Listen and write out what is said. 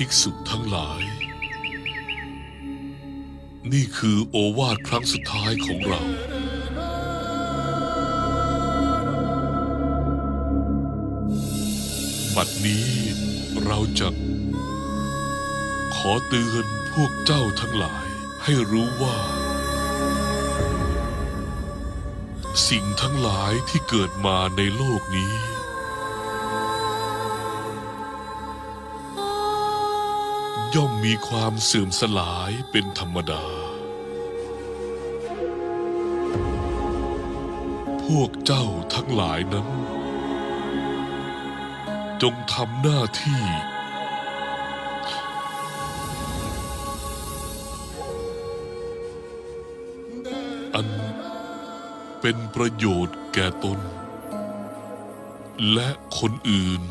ภิกษุทั้งหลาย นี่คือโอวาทครั้งสุดท้ายของเรา บัดนี้เราจะขอเตือนพวกเจ้าทั้งหลายให้รู้ว่า สิ่งทั้งหลายที่เกิดมาในโลกนี้ ย่อมมีความเสื่อมสลายเป็นธรรมดา พวกเจ้าทั้งหลายนั้น จงทำหน้าที่ อันเป็นประโยชน์แก่ตน และคนอื่น